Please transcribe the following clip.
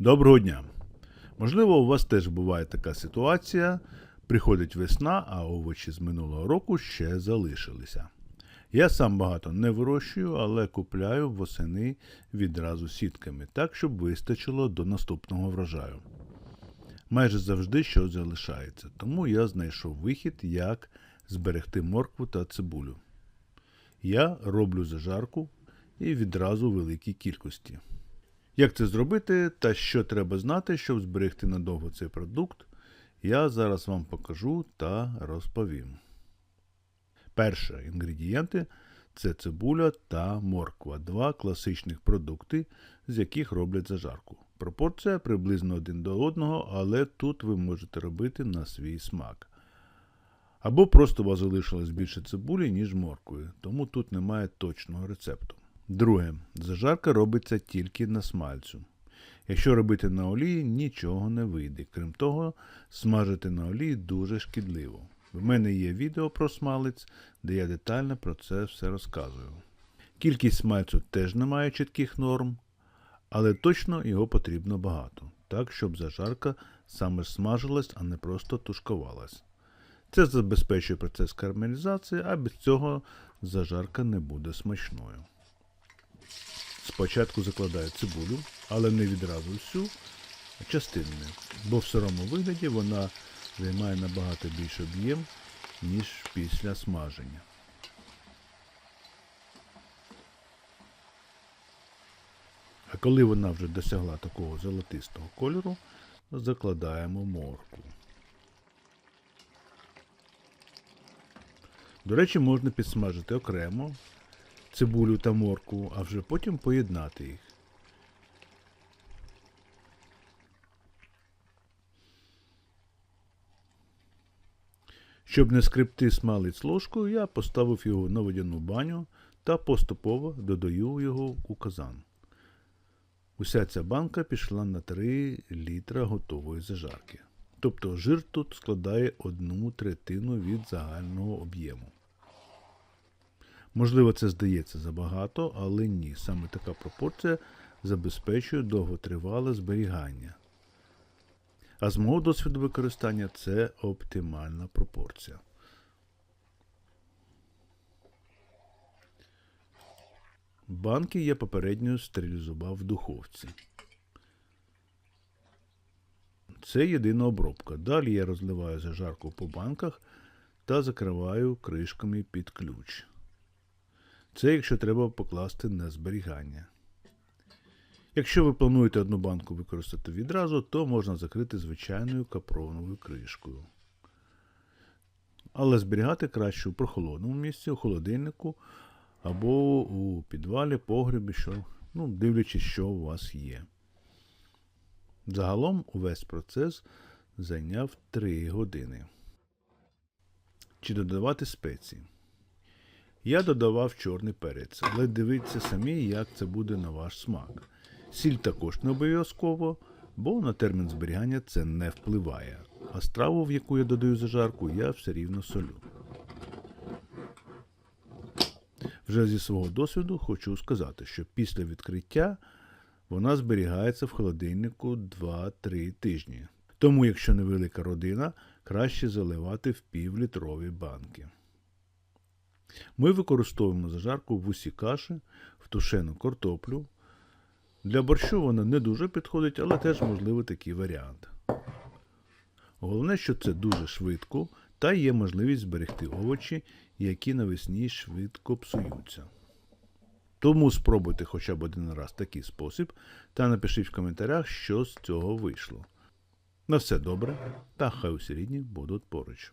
Доброго дня! Можливо, у вас теж буває така ситуація. Приходить весна, а овочі з минулого року ще залишилися. Я сам багато не вирощую, але купляю восени відразу сітками, так, щоб вистачило до наступного врожаю. Майже завжди щось залишається, тому я знайшов вихід, як зберегти моркву та цибулю. Я роблю зажарку і відразу великій кількості. Як це зробити та що треба знати, щоб зберегти надовго цей продукт, я зараз вам покажу та розповім. Перше інгредієнти це цибуля та морква, два класичних продукти, з яких роблять зажарку. Пропорція приблизно один до одного, але тут ви можете робити на свій смак. Або просто у вас залишилось більше цибулі, ніж моркви, тому тут немає точного рецепту. Друге, зажарка робиться тільки на смальцю. Якщо робити на олії, нічого не вийде. Крім того, смажити на олії дуже шкідливо. В мене є відео про смалець, де я детально про це все розказую. Кількість смальцю теж не має чітких норм, але точно його потрібно багато, так щоб зажарка саме смажилась, а не просто тушкувалась. Це забезпечує процес карамелізації, а без цього зажарка не буде смачною. Спочатку закладаю цибулю, але не відразу всю, а частинами, бо в сирому вигляді вона займає набагато більший об'єм, ніж після смаження. А коли вона вже досягла такого золотистого кольору, закладаємо моркву. До речі, можна підсмажити окремо цибулю та моркву, а вже потім поєднати їх. Щоб не скрипти смалець ложкою, я поставив його на водяну баню та поступово додаю його у казан. Уся ця банка пішла на 3 літра готової зажарки. Тобто жир тут складає одну третину від загального об'єму. Можливо, це здається забагато, але ні. Саме така пропорція забезпечує довготривале зберігання. А з мого досвіду використання це оптимальна пропорція. Банки я попередньо стерилізував в духовці. Це єдина обробка. Далі я розливаю зажарку по банках та закриваю кришками під ключ. Це якщо треба покласти на зберігання. Якщо ви плануєте одну банку використати відразу, то можна закрити звичайною капроновою кришкою. Але зберігати краще у прохолодному місці, у холодильнику або у підвалі, погребі, що, ну, дивлячись, що у вас є. Загалом увесь процес зайняв 3 години. Чи додавати спеції? Я додавав чорний перець, але дивіться самі, як це буде на ваш смак. Сіль також не обов'язково, бо на термін зберігання це не впливає. А страву, в яку я додаю зажарку, я все рівно солю. Вже зі свого досвіду хочу сказати, що після відкриття вона зберігається в холодильнику 2-3 тижні. Тому, якщо невелика родина, краще заливати в півлітрові банки. Ми використовуємо зажарку в усі каші, в тушену картоплю. Для борщу вона не дуже підходить, але теж можливий такий варіант. Головне, що це дуже швидко та є можливість зберегти овочі, які навесні швидко псуються. Тому спробуйте хоча б один раз такий спосіб та напишіть в коментарях, що з цього вийшло. На все добре та хай усі рідні будуть поруч.